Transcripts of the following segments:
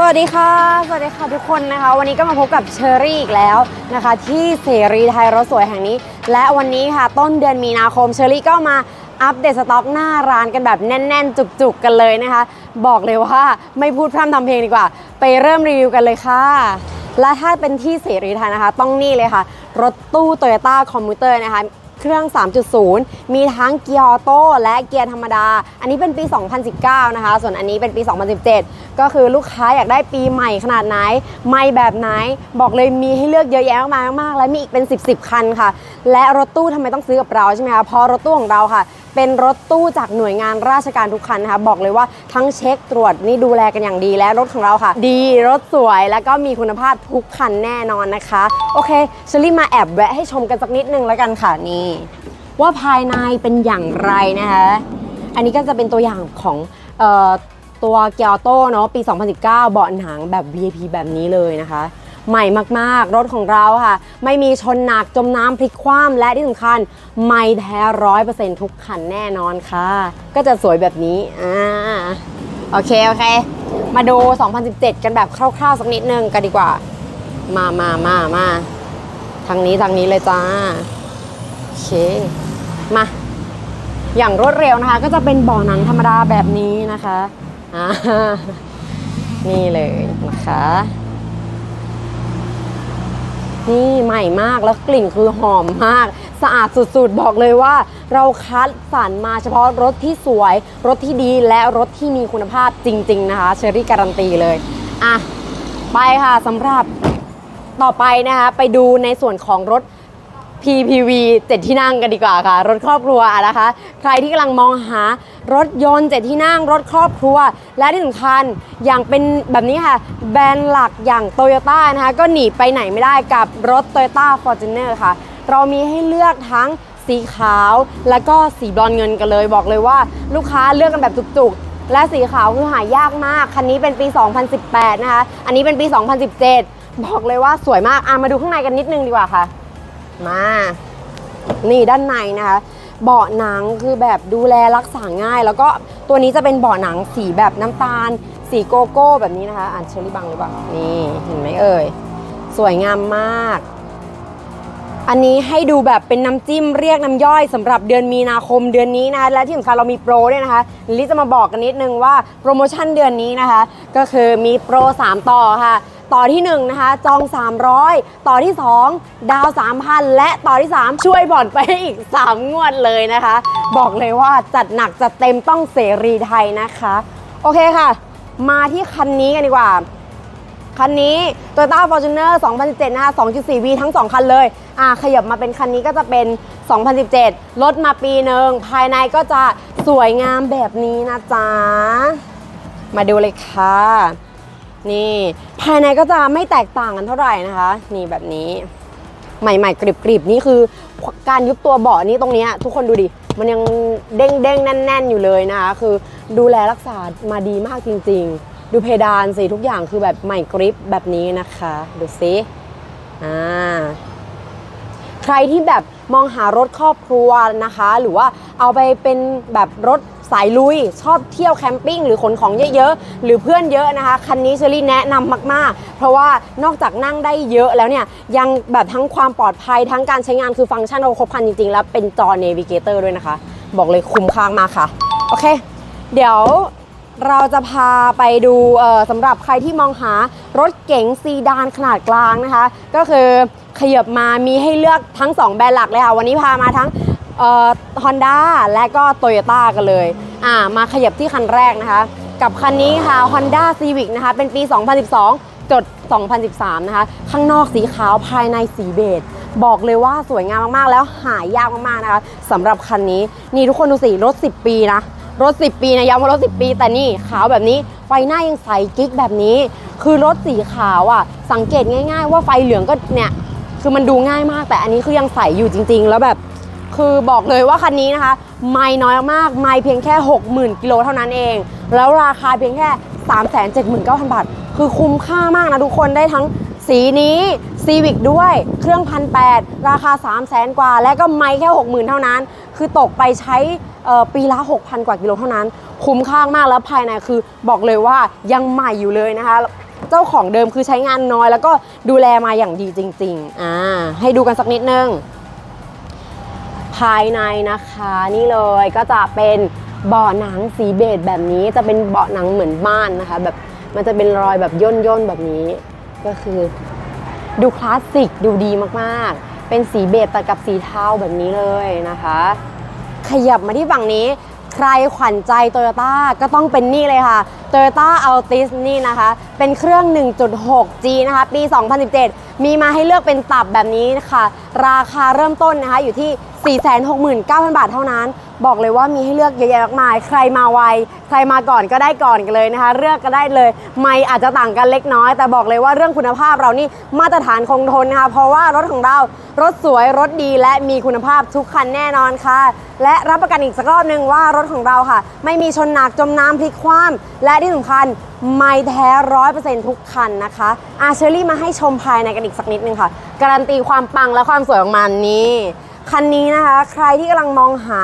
สวัสดีค่ะ สวัสดีค่ะทุกคนนะคะ วันนี้ก็มาพบกับเชอรี่อีกแล้วนะคะ ที่เสรีไทยรถสวยแห่งนี้ และวันนี้ค่ะต้นเดือนมีนาคมเชอรี่ก็มาอัปเดตสต็อกหน้าร้านกันแบบแน่น ๆ จุกๆกันเลยนะคะ บอกเลยว่าไม่พูดพร่ำทำเพลงดีกว่า ไปเริ่มรีวิวกันเลยค่ะ และถ้าเป็นที่เสรีไทยนะคะ ต้องนี่เลยค่ะ รถตู้โตโยต้าคอมพิวเตอร์นะคะ เครื่อง 3.0 มีทั้งเกียร์ออโต้และเกียร์ธรรมดา อันนี้เป็นปี 2019 นะคะ ส่วนอันนี้เป็นปี 2017 ก็คือลูกค้าอยากได้ปีใหม่ขนาดไหน ไม่แบบไหน บอกเลยมีให้เลือกเยอะแยะมากมากๆและมีอีกเป็น 10 10 คันค่ะ และรถตู้ทำไมต้องซื้อกับเราใช่ไหมคะ เพราะรถตู้ของเราค่ะ เป็นรถตู้จากหน่วยงานราชการทุกคันนะคะ บอกเลยว่าทั้งเช็คตรวจนี่ดูแลกันอย่างดีและรถของเราค่ะ ดีรถสวยแล้วก็มีคุณภาพทุกคันแน่นอนนะคะ โอเคเชอรี่มาแอบแวะให้ชมกันสักนิดนึงแล้วกันค่ะนี่ ว่าภายในเป็นอย่างไรนะคะ อันนี้ก็จะเป็นตัวอย่างของตัวเกียร์โต้เนาะปี 2019 เบาะหนังแบบ VIP แบบนี้เลยนะคะ ใหม่มากๆ รถของเราค่ะ ไม่มีชนหนักจมน้ำพลิกคว่ำและที่สำคัญไม่แท้ร้อยเปอร์เซ็นต์ทุกคันแน่นอนค่ะ ก็จะสวยแบบนี้อ่าโอเค โอเค มาดู 2017 กันแบบคร่าวๆ สักนิดนึงกันดีกว่า มามามามาทางนี้ทางนี้เลยจ้า โอเค มา อย่างรวดเร็วนะคะ ก็จะเป็นบ่อหนังธรรมดาแบบนี้นะคะอ่านี่เลยนะคะ นี่ใหม่มากแล้วกลิ่นคือหอมมาก สะอาดสุดๆ บอกเลยว่า เราคัดสรรมาเฉพาะรถที่สวย รถที่ดีและรถที่มีคุณภาพจริง ๆ นะคะเชอรี่การันตีเลยอะไปค่ะสำหรับต่อไปนะคะไปดูในส่วนของรถ PPV 7 ที่นั่งกันดีกว่าค่ะ รถครอบครัวนะคะ ใครที่กำลังมองหารถยนต์ 7 ที่นั่ง รถครอบครัว และที่สำคัญอย่างเป็นแบบนี้ค่ะ แบรนด์หลักอย่าง t o y ยต้นะคะ ก็หนีไปไหนไม่ได้กับรถ Toyota Fortuner ค่ะ เรามีให้เลือกทั้งสีขาวและก็สีบรอนเงินกันเลย บอกเลยว่าลูกค้าเลือกกันแบบจุกๆ และสีขาวคือหายากมาก คันนี้เป็นปี 2018 นะคะ อันนี้เป็นปี 2017 บอกเลยว่าสวยมาก อะมาดูข้างในกันนิดนึงดีกว่าค่ะ มา นี่ด้านในนะคะ เบาะหนังคือแบบดูแลรักษาง่าย แล้วก็ตัวนี้จะเป็นเบาะหนังสีแบบน้ำตาล สีโกโก้แบบนี้นะคะอ่านเชอรี่บังหรือเปล่า นี่เห็นไหมเอ่ย สวยงามมาก อันนี้ให้ดูแบบเป็นน้ำจิ้มเรียกน้ำย่อยสำหรับเดือนมีนาคมเดือนนี้นะคะและที่สำคัญเรามีโปรด้วยนะคะลิจะมาบอกกันนิดนึงว่าโปรโมชั่นเดือนนี้นะคะ ก็คือมีโปร 3 ต่อค่ะ ต่อที่1นะคะจอง 300 ต่อที่ 2 ดาว 3,000 และต่อที่ 3 ช่วยผ่อนไปอีก 3 งวดเลยนะคะ บอกเลยว่าจัดหนักจัดเต็มต้องเสรีไทยนะคะ โอเคค่ะ มาที่คันนี้กันดีกว่า คันนี้ Toyota Fortuner 2017 นะคะ 2.4V ทั้ง 2 คันเลยอ่าขยับมาเป็นคันนี้ก็จะเป็น 2017รถมาปีหนึ่งภายในก็จะสวยงามแบบนี้นะจ๊ะ มาดูเลยค่ะ นี่ ภายในก็จะไม่แตกต่างกันเท่าไหร่นะคะ นี่แบบนี้ ใหม่ๆ กริบๆ นี่คือการยุบตัวเบาะนี่ตรงนี้ทุกคนดูดิ มันยังเด้งเด้งๆ แน่น ๆ อยู่เลยนะคะ คือดูแลรักษามาดีมากจริง ๆ ดูเพดานสิทุกอย่างคือแบบใหม่กริบแบบนี้นะคะ ดูซิอ่าใครที่แบบมองหารถครอบครัวนะคะ หรือว่าเอาไปเป็นแบบรถ สายลุย ชอบเที่ยวแคมปิ้งหรือขนของเยอะๆ หรือเพื่อนเยอะนะคะ คันนี้เชอรี่แนะนำมากๆ เพราะว่านอกจากนั่งได้เยอะแล้วเนี่ย ยังแบบทั้งความปลอดภัยทั้งการใช้งานคือฟังก์ชันเราครบครันจริงๆ แล้วเป็นจอเนวิเกเตอร์ด้วยนะคะ บอกเลยคุ้มค่ามากค่ะ โอเค เดี๋ยวเราจะพาไปดูสำหรับใครที่มองหารถเก๋งซีดานขนาดกลางนะคะ ก็คือขยับมามีให้เลือกทั้ง 2 แบรนด์หลักเลยค่ะ วันนี้พามาทั้ง เอ่อ Honda และก็ Toyota กันเลยอ่ามาขยับที่คันแรกนะคะ กับคันนี้ค่ะ Honda Civic นะคะ เป็นปี 2012 จด 2013 นะคะ ข้างนอกสีขาวภายในสีเบจบอกเลยว่าสวยงามมาก ๆ แล้วหายากมาก ๆ นะคะสำหรับคันนี้ นี่ทุกคนดูสิรถ 10 ปีนะ รถ 10 ปีนะย้ำว่ารถ 10 ปี แต่นี่ขาวแบบนี้ไฟหน้ายังใสกิ๊กแบบนี้ คือรถสีขาวอะ สังเกตง่าย ๆ ว่าไฟเหลืองก็เนี่ยคือมันดูง่ายมากแต่อันนี้คือยังใสอยู่จริง ๆ แล้วแบบ คือบอกเลยว่าคันนี้นะคะ ไม่น้อยมาก ไม่เพียงแค่ 60,000 กิโลเท่านั้นเอง แล้วราคาเพียงแค่ 379,000 บาท คือคุ้มค่ามากนะทุกคนได้ทั้งสีนี้ซีวิกด้วยเครื่องพันแราคา 3 0 0แสนกว่า และก็ไม่แค่ 60,000 เท่านั้น คือตกไปใช้ปีละ 6,000 กว่ากิโลเท่านั้น คุ้มค่ามากแล้วภายในคือบอกเลยว่ายังใหม่อยู่เลยนะคะ เจ้าของเดิมคือใช้งานน้อย แล้วก็ดูแลมาอย่างดีจริง ๆ อ่าให้ดูกันสักนิดนึง ภายในนะคะนี่เลยก็จะเป็นเบาะหนังสีเบจแบบนี้จะเป็นเบาะหนังเหมือนบ้านนะคะแบบมันจะเป็นรอยแบบย่นย่นแบบนี้ ก็คือดูคลาสสิกดูดีมากๆ เป็นสีเบจตัดกับสีเทาแบบนี้เลยนะคะ ขยับมาที่ฝั่งนี้ใครขวัญใจโตโยต้าก็ต้องเป็นนี่เลยค่ะ Toyota Altis นี่นะคะ เป็นเครื่อง 1.6G นะคะ ปี 2017 มีมาให้เลือกเป็นตับแบบนี้นะคะ ราคาเริ่มต้นนะคะอยู่ที่ 469,000 บาทเท่านั้น บอกเลยว่ามีให้เลือกเยอะแยะมากมาย ใครมาไว ใครมาก่อนก็ได้ก่อนกันเลยนะคะ เลือกก็ได้เลย ไม่อาจจะต่างกันเล็กน้อย แต่บอกเลยว่าเรื่องคุณภาพเรานี่มาตรฐานคงทนนะคะ เพราะว่ารถของเรา รถสวย รถดีและมีคุณภาพทุกคันแน่นอนค่ะ และรับประกันอีกสักรอบหนึ่งว่ารถของเราค่ะ ไม่มีชนหนักจมน้ำพลิกคว่ำและที่สำคัญไม่แท้ร้อยเปอร์เซ็นต์ทุกคันนะคะอาเชอรี่มาให้ชมภายในกันอีกสักนิดนึงค่ะ การันตีความปังและความสวยของมันนี่คันนี้นะคะ ใครที่กำลังมองหา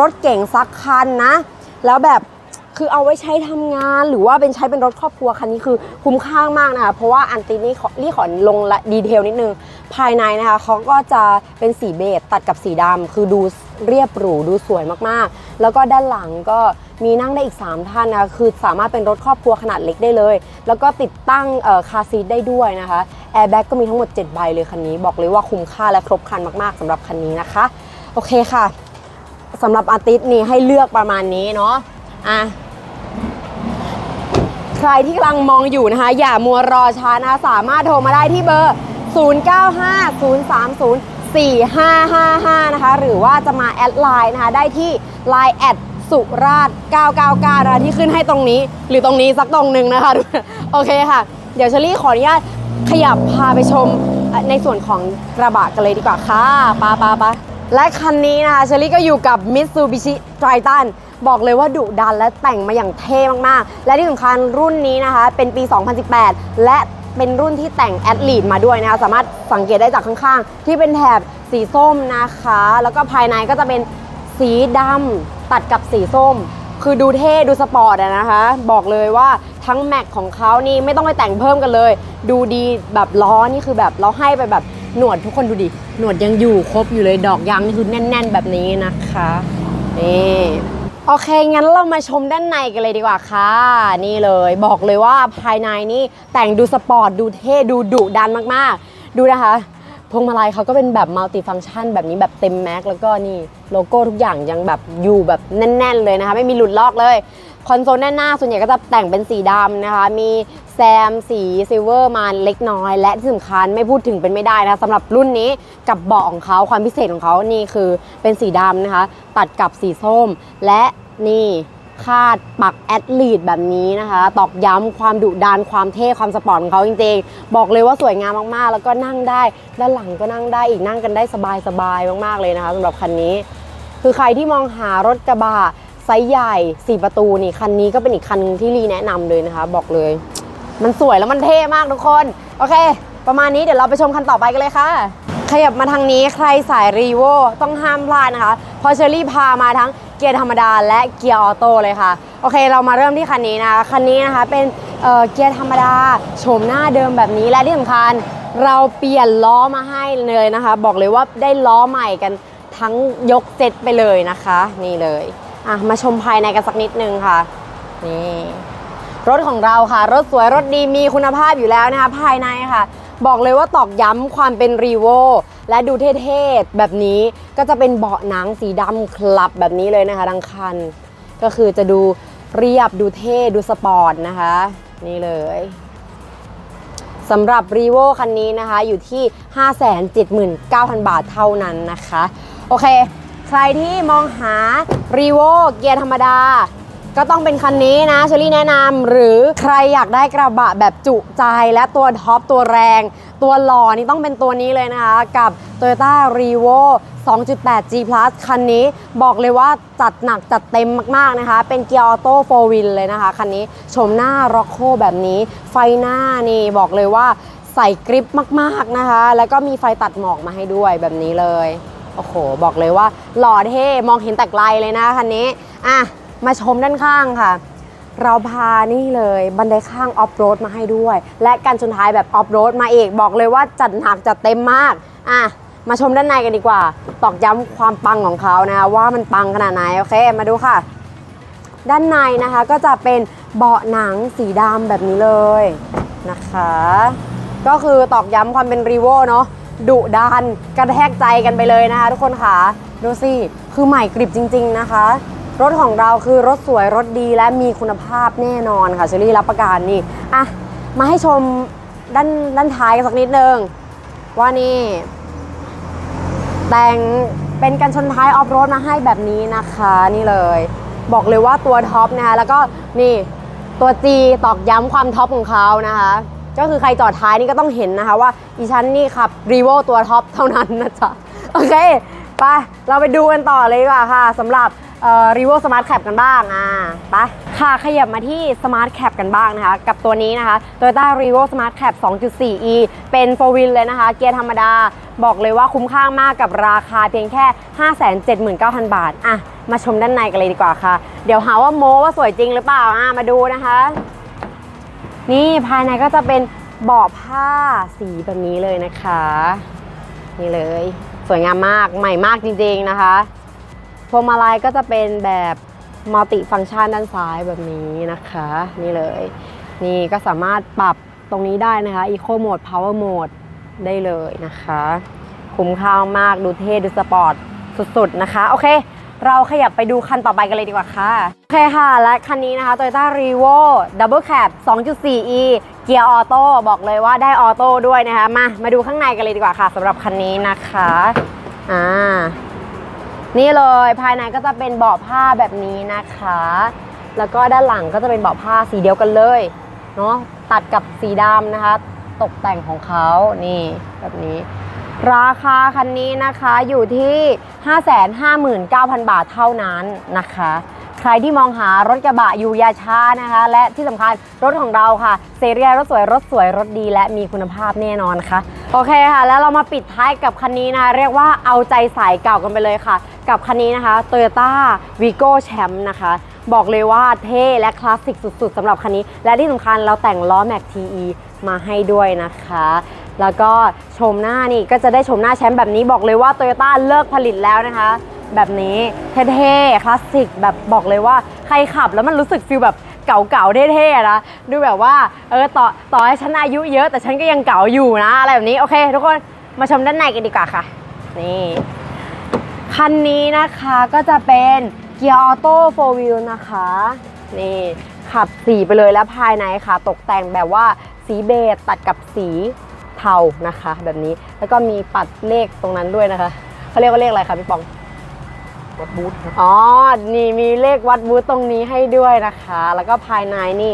รถเก่งสักคันนะ แล้วแบบคือเอาไว้ใช้ทำงานหรือว่าเป็นใช้เป็นรถครอบครัวคันนี้คือคุ้มค่ามากนะคะ เพราะว่าอันตินี่รี่ขอลงละดีเทลนิดนึง ภายในนะคะเขาก็จะเป็นสีเบจตัดกับสีดำคือดูเรียบหรูดูสวยมากๆ แล้วก็ด้านหลังก็มีนั่งได้อีก 3 ท่านนะคะคือสามารถเป็นรถครอบครัวขนาดเล็กได้เลย แล้วก็ติดตั้งคาซีทได้ด้วยนะคะแอร์แบ็กก็มีทั้งหมด7ใบเลยคันนี้บอกเลยว่าคุ้มค่าและครบครันมากๆสำหรับคันนี้นะคะ โอเคค่ะ สำหรับอาร์ติสนี่ให้เลือกประมาณนี้เนาะอะใครที่กำลังมองอยู่นะคะ อย่ามัวรอช้านะสามารถโทรมาได้ที่เบอร์ 0950304555 นะคะ หรือว่าจะมาแอดไลน์นะคะ ได้ที่ Line แอดสุราช999นะคะที่ขึ้นให้ตรงนี้ หรือตรงนี้สักตรงหนึ่งนะคะ โอเคค่ะ เดี๋ยวเชอรี่ขออนุญาตขยับพาไปชมในส่วนของกระบะกันเลยดีกว่าค่ะปาปาปา และคันนี้นะคะเชอรี่ก็อยู่กับ Mitsubishi Triton บอกเลยว่าดุดันและแต่งมาอย่างเท่มากๆ และที่สำคัญรุ่นนี้นะคะ เป็นปี 2018 และเป็นรุ่นที่แต่งแอดลีดมาด้วยนะคะ สามารถสังเกตได้จากข้างๆ ที่เป็นแถบสีส้มนะคะ แล้วก็ภายในก็จะเป็นสีดำตัดกับสีส้ม คือดูเท่ดูสปอร์ตนะคะ บอกเลยว่าทั้งแม็กของเขานี่ไม่ต้องไปแต่งเพิ่มกันเลย ดูดีแบบล้อนี่คือแบบเราให้ไปแบบ หนวดทุกคนดูดิ หนวดยังอยู่ครบอยู่เลยดอกยางนี่คือแน่น ๆ แบบนี้นะคะนี่โอเค งั้นเรามาชมด้านในกันเลยดีกว่าค่ะ นี่เลยบอกเลยว่าภายในนี่แต่งดูสปอร์ต ดูเท่ดูดุดันมากๆ ดูนะคะพวงมาลัยเขาก็เป็นแบบมัลติฟัง c t ชันแบบนี้แบบเต็มแม็กแล้วก็นี่ โลโก้ทุกอย่างยังแบบอยู่แบบแน่น ๆ เลยนะคะ ไม่มีหลุดลอกเลย คอนโซลด้านหน้าส่วนใหญ่ก็จะแต่งเป็นสีดำนะคะ มีแซมสีซิลเวอร์มาเล็กน้อย และที่สำคัญไม่พูดถึงเป็นไม่ได้นะสำหรับรุ่นนี้กับเบาะของเขาความพิเศษของเขานี่คือเป็นสีดำนะคะ ตัดกับสีส้ม และนี่คาดปักแอดลีดแบบนี้นะคะ ตอกย้ำความดุดันความเท่ความสปอร์ตของเขาจริงๆ บอกเลยว่าสวยงามมากๆ แล้วก็นั่งได้ ด้านหลังก็นั่งได้อีกนั่งกันได้สบายๆ มากๆเลยนะคะสำหรับคันนี้ คือใครที่มองหารถกระบะ ไซส์ใหญ่ 4 ประตูนี่คันนี้ก็เป็นอีกคันหนึ่งที่รีแนะนำเลยนะคะ บอกเลย มันสวยแล้วมันเท่มากทุกคน โอเค ประมาณนี้เดี๋ยวเราไปชมคันต่อไปกันเลยค่ะ ขยับมาทางนี้ใครสายรีโวต้องห้ามพลาดนะคะพราะเชอรี่พามาทั้งเกียร์ธรรมดาและเกียร์ออโต้เลยค่ะ โอเคเรามาเริ่มที่คันนี้นะคะ คันนี้นะคะเป็นเเกียร์ธรรมดาโฉมหน้าเดิมแบบนี้และที่สำคัญเราเปลี่ยนล้อมาให้เลยนะคะ บอกเลยว่าได้ล้อใหม่กันทั้งยกเซตไปเลยนะคะ นี่เลย อะมาชมภายในกันสักนิดนึงค่ะนี่รถของเราค่ะ รถสวยรถดีมีคุณภาพอยู่แล้วนะคะ ภายในค่ะ บอกเลยว่าตอกย้ำความเป็นรีโวและดูเท่ๆแบบนี้ก็จะเป็นเบาะหนังสีดำคลับแบบนี้เลยนะคะทั้งคัน ก็คือจะดูเรียบดูเท่ดูสปอร์ตนะคะ นี่เลยสำหรับรีโวคันนี้นะคะอยู่ที่ 579,000 บาทเท่านั้นนะคะ โอเค ใครที่มองหารีโวเกียร์ธรรมดา ก็ต้องเป็นคันนี้นะเชอรี่แนะนำหรือใครอยากได้กระบะแบบจุใจและตัวท็อปตัวแรง ตัวหล่อนี่ต้องเป็นตัวนี้เลยนะคะ กับ Toyota r e v o 2.8 G Plus คันนี้บอกเลยว่าจัดหนักจัดเต็มมาก ๆ นะคะ เป็นเกียร์ออโต้โฟวินเลยนะคะ คันนี้ชมหน้าร็อกโคแบบนี้ ไฟหน้านี่บอกเลยว่าใส่กริปมาก ๆ นะคะ แล้วก็มีไฟตัดหมอกมาให้ด้วยแบบนี้เลย โอ้โห บอกเลยว่าหล่อเท่มองเห็นแต่ไกลเลยนะคันนี้ อะ มาชมด้านข้างค่ะ เราพานี่เลยบันไดข้างออฟโรดมาให้ด้วย และการชนท้ายแบบออฟโรดมาอีก บอกเลยว่าจัดหนักจัดเต็มมาก อะ มาชมด้านในกันดีกว่า ตอกย้ำความปังของเขานะคะว่ามันปังขนาดไหน โอเค มาดูค่ะ ด้านในนะคะก็จะเป็นเบาะหนังสีดำแบบนี้เลยนะคะ ก็คือตอกย้ำความเป็นรีโวเนาะ ดุดันกระแทกใจกันไปเลยนะคะทุกคนค่ะดูสิคือใหม่กริบจริง ๆนะคะ รถของเราคือรถสวยรถดีและมีคุณภาพแน่นอนค่ะเชอรี่รับประกันนี่อะมาให้ชมด้านด้านท้ายกันสักนิดนึงว่านี่แต่งเป็นกันชนท้ายออฟโรดมาให้แบบนี้นะคะนี่เลย บอกเลยว่าตัวท็อปนะคะแล้วก็นี่ตัว G ตอกย้ำความท็อปของเขานะคะ ก็คือใครจอดท้ายนี่ก็ต้องเห็นนะคะว่าอีชั้นนี่ขับรีโวตัวท็อปเท่านั้นนะจ๊ะ โอเค ไป เราไปดูกันต่อเลยดีกว่าค่ะสำหรับรีโวสมาร์ทแคปกันบ้างอ่าไปค่ะขยับมาที่ Smart Cap กันบ้างนะคะ กับตัวนี้นะคะ Toyota r e v o Smart Cap 2.4e เป็น 4 wheel เลยนะคะ เกียร์ธรรมดา บอกเลยว่าคุ้มค่ามากกับราคาเพียงแค่ 579,000 บาท อะ มาชมด้านในกันเลยดีกว่าค่ะ เดี๋ยวหาว่าโมว่าสวยจริงหรือเปล่า อะ มาดูนะคะ นี่ภายในก็จะเป็นเบาะผ้าสีแบบนี้เลยนะคะ นี่เลย สวยงามมากใหม่มากจริงๆนะคะพวงมาลัยก็จะเป็นแบบมัลติฟัง c t ชันด้านซ้ายแบบนี้นะคะ นี่เลย นี่ก็สามารถปรับตรงนี้ได้นะคะ Eco Mode Power Mode ได้เลยนะคะ คุ้มค่ามากดูเท่ดูสปอร์ตสุดๆนะคะ โอเค เราขยับไปดูคันต่อไปกันเลยดีกว่าค่ะ โอเคค่ะ และคันนี้นะคะ Toyota r e v o Double Cab 2.4e เกียร์ออโต้บอกเลยว่าได้ออโต้ด้วยนะคะ มา มาดูข้างในกันเลยดีกว่าค่ะสำหรับคันนี้นะคะ อ่า นี่เลยภายในก็จะเป็นเบาะผ้าแบบนี้นะคะ แล้วก็ด้านหลังก็จะเป็นเบาะผ้าสีเดียวกันเลยเนาะตัดกับสีดำนะคะ ตกแต่งของเขานี่แบบนี้ ราคาคันนี้นะคะอยู่ที่ 559,000 บาทเท่านั้นนะคะ ใครที่มองหารถกระบะอยู่ยาช้านะคะ และที่สำคัญรถของเราค่ะเซเรียรถสวยรถสวยรถดีและมีคุณภาพแน่นอนค่ะ โอเคค่ะ แล้วเรามาปิดท้ายกับคันนี้นะ เรียกว่าเอาใจสายเก่ากันไปเลยค่ะ กับคันนี้นะคะ Toyota Vigo Champ นะคะบอกเลยว่าเท่และคลาสสิกสุดๆสำหรับคันนี้ และที่สำคัญเราแต่งล้อ Mac TE มาให้ด้วยนะคะ แล้วก็ชมหน้านี่ก็จะได้ชมหน้าแชมป์แบบนี้บอกเลยว่า Toyota เลิกผลิตแล้วนะคะ แบบนี้เท่ๆคลาสสิกแบบบอกเลยว่าใครขับแล้วมันรู้สึกฟิลแบบเก่าๆเท่ๆนะดูแบบว่าเออต่อต่อให้ฉันอายุเยอะแต่ฉันก็ยังเก่าอยู่นะอะไรแบบนี้โอเค ทุกคนมาชมด้านในกันดีกว่าค่ะนี่คันนี้นะคะก็จะเป็นเกียร์ออโต้โฟร์วิลนะคะนี่ขับสีไปเลยแล้วภายในค่ะ ตกแต่งแบบว่าสีเบจตัดกับสี เทานะคะ แบบนี้แล้วก็มีปัดเลขตรงนั้นด้วยนะคะเขาเรียกว่าเลขอะไรคะพี่ปองวัดบูธครับอ๋อนี่มีเลขวัดบูธตรงนี้ให้ด้วยนะคะ แล้วก็ภายในนี่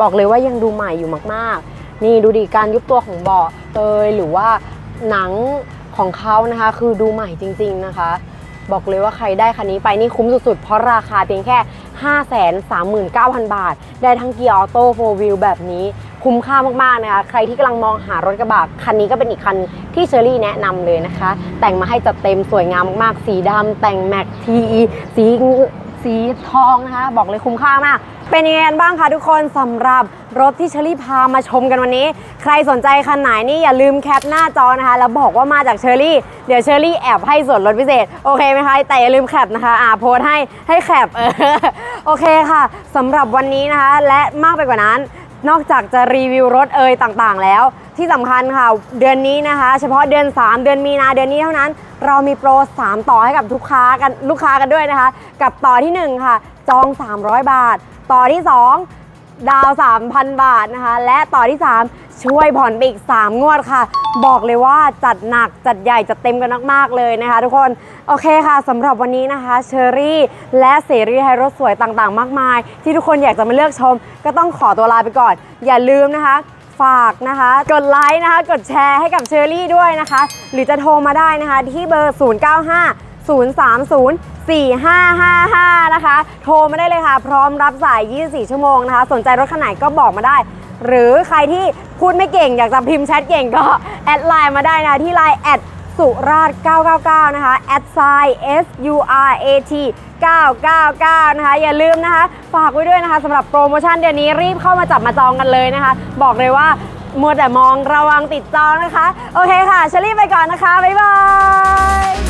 บอกเลยว่ายังดูใหม่อยู่มากๆ นี่ดูดิการยุบตัวของเบาะเอยหรือว่าหนังของเขานะคะ คือดูใหม่จริง ๆนะคะ บอกเลยว่าใครได้คันนี้ไปนี่คุ้มสุดๆ เพราะราคาเพียงแค่ 539,000 บาท ได้ทั้งเกียร์ออโต้โฟวิลแบบนี้ คุ้มค่ามากๆนะคะ ใครที่กำลังมองหารถกระบะคันนี้ก็เป็นอีกคันที่เชอรี่แนะนำเลยนะคะ แต่งมาให้จัดเต็มสวยงามมากๆ สีดำแต่งแม็กทีสีสีทองนะคะ บอกเลยคุ้มค่ามาก เป็นยังไงกันบ้างคะทุกคนสำหรับรถที่เชอรี่พามาชมกันวันนี้ ใครสนใจคันไหนนี่อย่าลืมแคปหน้าจอนะคะ แล้วบอกว่ามาจากเชอรี่ เดี๋ยวเชอรี่แอบให้ส่วนลดพิเศษ โอเคไหมคะแต่อย่าลืมแคปนะคะอ่าโพสให้ให้แคปเออโอเคค่ะสำหรับวันนี้นะคะ และมากไปกว่านั้น นอกจากจะรีวิวรถเอ่ยต่างๆ แล้ว ที่สำคัญค่ะ เดือนนี้นะคะ เฉพาะเดือน 3 เดือนมีนาเดือนนี้เท่านั้น เรามีโปร 3 ต่อให้กับลูกค้ากันลูกค้ากันด้วยนะคะ กับต่อทีหนึ่1 ค่ะ จอง 300 บาท ต่อที่ 2 ดาว 3,000 บาทนะคะ และต่อที่ 3 ช่วยผ่อนไปอีก 3 งวดค่ะ บอกเลยว่าจัดหนักจัดใหญ่จัดเต็มกันมากๆเลยนะคะทุกคนโอเคค่ะสำหรับวันนี้นะคะเชอรี่และเสรีไฮรถสวยต่างๆ มากมาย ที่ทุกคนอยากจะมาเลือกชม ก็ต้องขอตัวลาไปก่อน อย่าลืมนะคะ ฝากนะคะ กดไลค์นะคะ กดแชร์ให้กับเชอรี่ด้วยนะคะ หรือจะโทรมาได้นะคะที่เบอร์ 095 030 4555 นะคะ โทรมาได้เลยค่ะ พร้อมรับสาย 24 ชั่วโมงนะคะ สนใจรถคันไหนก็บอกมาได้ หรือใครที่พูดไม่เก่ง อยากจะพิมพ์แชทเก่งก็ แอดไลน์มาได้นะ ที่ไลน์แอดสุราษฎร์999 นะคะ แอดไซน์ S U R A T 999 นะคะ อย่าลืมนะคะ ฝากไว้ด้วยนะคะสำหรับโปรโมชั่นเดือนนี้รีบเข้ามาจับมาจองกันเลยนะคะ บอกเลยว่ามัวแต่มองระวังติดจองนะคะ โอเคค่ะเชอรี่ไปก่อนนะคะ บ๊ายบาย